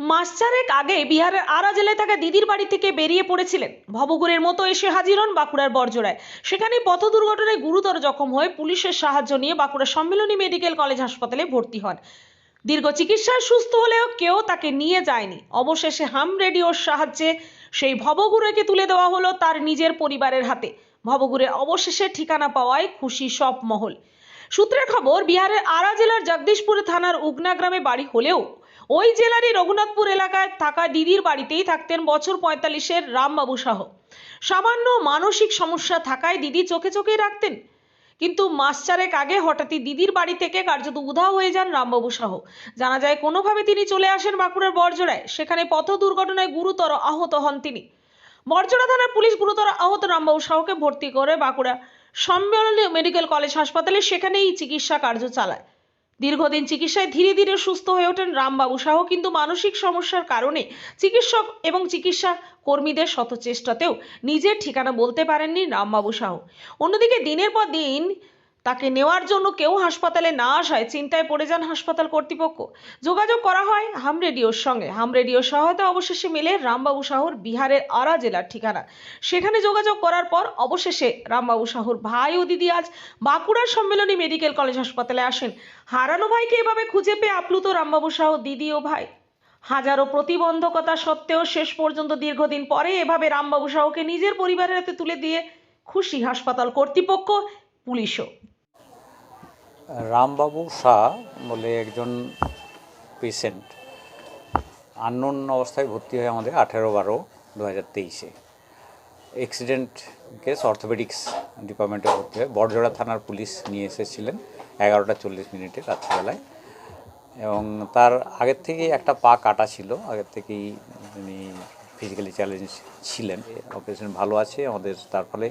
মাস চারেক আগে বিহারের আরা জেলায় থাকা দিদির বাড়ি থেকে বেরিয়ে পড়েছিলেন। ভবগুরের মতো এসে হাজির হন বাঁকুড়ার বর্জরায় সেখানে পথ দুর্ঘটনায় গুরুতর জখম হয়ে পুলিশের সাহায্য নিয়ে বাঁকুড়া সম্মিলনী মেডিকেল কলেজ হাসপাতালে ভর্তি হন। দীর্ঘ চিকিৎসায় সুস্থ হলেও কেউ তাকে নিয়ে যায়নি। অবশেষে হাম রেডিওর সাহায্যে সেই ভবগুরেকে তুলে দেওয়া হলো তার নিজের পরিবারের হাতে। ভবগুরে অবশেষে ঠিকানা পাওয়ায় খুশি সব মহল। সূত্রের খবর, বিহারের আরা জেলার জগদীশপুর থানার উগনা গ্রামে বাড়ি হলেও ওই জেলারই রঘুনাথপুর এলাকায় থাকা দিদির বাড়িতেই থাকতেন বছর পঁয়তাল্লিশের রামবাবু শাহ সামান্য মানসিক সমস্যা থাকায় দিদি চোখে চোখেই রাখতেন। কিন্তু মাস চারেক আগে হঠাৎই দিদির বাড়ি থেকে কার্যত উধাও হয়ে যান রামবাবু শাহ জানা যায় কোনোভাবে তিনি চলে আসেন বাঁকুড়ার বর্জরায় সেখানে পথ দুর্ঘটনায় গুরুতর আহত হন তিনি। বর্জরা থানার পুলিশ গুরুতর আহত রামবাবু শাহকে ভর্তি করে বাঁকুড়া সম্মেলনী মেডিকেল কলেজ হাসপাতালে সেখানেই চিকিৎসা কার্য চালায়। দীর্ঘদিন চিকিৎসায় ধীরে ধীরে সুস্থ হয়ে ওঠেন রামবাবু সাহ কিন্তু মানসিক সমস্যার কারণে চিকিৎসক এবং চিকিৎসা কর্মীদের শত চেষ্টাতেও নিজের ঠিকানা বলতে পারেননি রামবাবু সাহ। অন্যদিকে দিনের পর দিন তাকে নেওয়ার জন্য কেউ হাসপাতালে না আসায় চিন্তায় পড়ে যান হাসপাতাল কর্তৃপক্ষ। যোগাযোগ করা হয় হাম রেডিওর সঙ্গে। হাম রেডিওর সহায়তা অবশেষে মেলে রামবাবু শাহর বিহারের আরা জেলার ঠিকানা। সেখানে যোগাযোগ করার পর অবশেষে রামবাবু শাহর ভাই ও দিদি আজ বাঁকুড়ার সম্মেলনী মেডিকেল কলেজ হাসপাতালে আসেন। হারানো ভাইকে এভাবে খুঁজে পেয়ে আপ্লুত রামবাবু শাহ দিদি ও ভাই। হাজারো প্রতিবন্ধকতা সত্ত্বেও শেষ পর্যন্ত দীর্ঘদিন পরে এভাবে রামবাবু শাহকে নিজের পরিবারের হাতে তুলে দিয়ে খুশি হাসপাতাল কর্তৃপক্ষ, পুলিশও। রামবাবু শাহ বলে একজন পেশেন্ট, আননোন অবস্থায় ভর্তি হয় আমাদের আঠেরো বারো দু হাজার তেইশে। অ্যাক্সিডেন্ট কেস অর্থোপেডিক্স ডিপার্টমেন্টে ভর্তি হয় বড়জোড়া থানার পুলিশ নিয়ে এসেছিলেন এগারোটা চল্লিশ মিনিটে রাত্রিবেলায়। এবং তার আগের থেকেই একটা পা কাটা ছিল, আগের থেকেই তিনি ফিজিক্যালি চ্যালেঞ্জ ছিলেন অপারেশন ভালো আছে আমাদের তার ফলে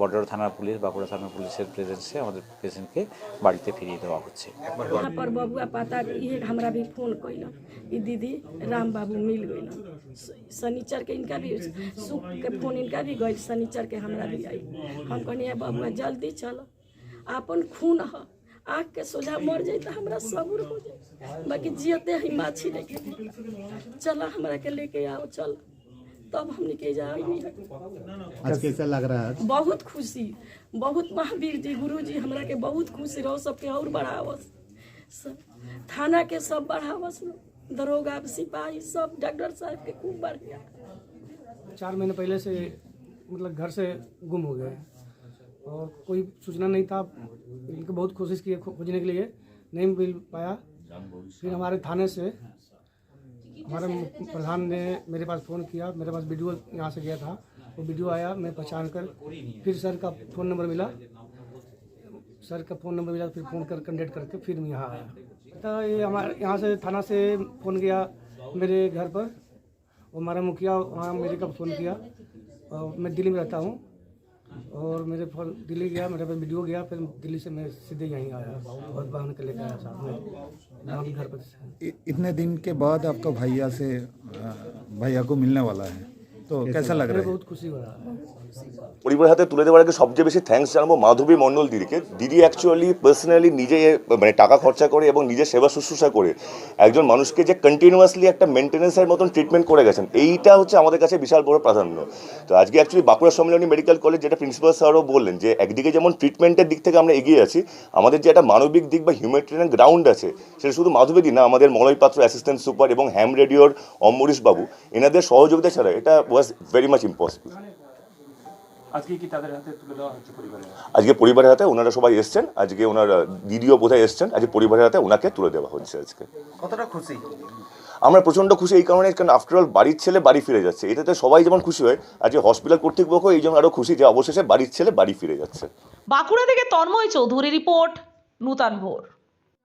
বড়জোড়া থানার পুলিশ বাঁকুড়া থানার পুলিশের প্রেজেন্সে আমাদের পেশেন্টকে বাড়িতে ফিরিয়ে দেওয়া হচ্ছে वहाँ पर बबुआ पता ये हमरा भी फोन कैल ई दीदी राम बाबू मिल गई शनिचर के इनका भी सुख के फोन इनका भी गई शनिचर के हमरा भी आई हम कहनी "ए बबुआ जल्दी चलो आपन खून ह आँख के सोझा मर जाई तो हमरा सबूर हो जाई बाकी जियते ही माछी लेके चला हमरा के लेके आओ चल तब हमने के जाई आज कैसा लग रहा है बहुत खुशी बहुत महावीर जी गुरु जी हमरा के बहुत खुशी रहो सबके और बढ़ावस। सब थाना के सब बढ़ावस दरोगा सिपाही सब डॉक्टर साहब के खूब बढ़िया। चार महीने पहले से मतलब घर से गुम हो गए और कोई सूचना नहीं था इनकी बहुत कोशिश की खो- खोजने के लिए। नहीं मिल पाया। फिर हमारे थाने से हमारे प्रधान ने मेरे पास फ़ोन किया मेरे पास वीडियो यहाँ से गया था। वो वीडियो आया मैं पहचान कर फिर सर का फ़ोन नंबर मिला। सर का फ़ोन नंबर मिला फिर फ़ोन कर कंटेक्ट करके फिर मैं यहाँ आया। तो ये हमारे यहाँ से थाना से फ़ोन गया मेरे घर पर। हमारा मुखिया वहाँ मेरे का फ़ोन किया। और मैं दिल्ली में रहता हूँ। और मेरे फल दिल्ली गया मेरे पास वीडियो गया फिर दिल्ली से मैं सीधे यहीं आया और बहन के लेकर आया साथ में। घर पर इतने दिन के बाद आपका भैया से भैया को मिलने वाला है तो कैसा लग रहा है? बहुत खुशी हो रहा है। পরিবার হাতে তুলে দেওয়ার আগে সবচেয়ে বেশি থ্যাঙ্কস জানাব মাধবী মণ্ডল দিদিকে। দিদি অ্যাকচুয়ালি পার্সোনালি নিজে মানে টাকা খরচা করে এবং নিজের সেবা শুশ্রূষা করে একজন মানুষকে যে কন্টিনিউয়াসলি একটা মেনটেন্যান্সের মতন ট্রিটমেন্ট করে গেছেন, এইটা হচ্ছে আমাদের কাছে বিশাল বড় প্রাধান্য। তো আজকে actually Bankura Sammilani medical college যেটা প্রিন্সিপাল স্যারও বললেন যে, একদিকে যেমন ট্রিটমেন্টের দিক থেকে আমরা এগিয়ে আছি, আমাদের যে একটা মানবিক দিক বা হিউম্যানিটেরিয়ান গ্রাউন্ড আছে, সেটা শুধু মাধবী দি না, আমাদের মলয় পাত্র অ্যাসিস্ট্যান্ট সুপার এবং হ্যাম রেডিওর অম্বরীশ বাবু এনাদের সহযোগিতা ছাড়া এটা ওয়াজ ভেরি মাচ ইম্পসিবল আজকে কি তাদের হাতে তুলে দেওয়া হচ্ছে পরিবারের আজকে পরিবারের হাতে ওনারা সবাই এসছেন আজকে ওনার দিদিও বোধহয় এসছেন আজকে পরিবারের হাতে ওনাকে তুলে দেওয়া হচ্ছে আজকে। কতটা খুশি? আমরা প্রচণ্ড খুশি এই কারণে কারণ আফটার অল বাড়ির ছেলে বাড়ি ফিরে যাচ্ছে। এটাতে সবাই যেমন খুশি হয় আজকে হসপিটাল কর্তৃপক্ষ এই জন্য আরও খুশি যে অবশেষে বাড়ির ছেলে বাড়ি ফিরে যাচ্ছে। বাঁকুড়া থেকে তন্ময় চৌধুরী রিপোর্ট নূতন ভোর।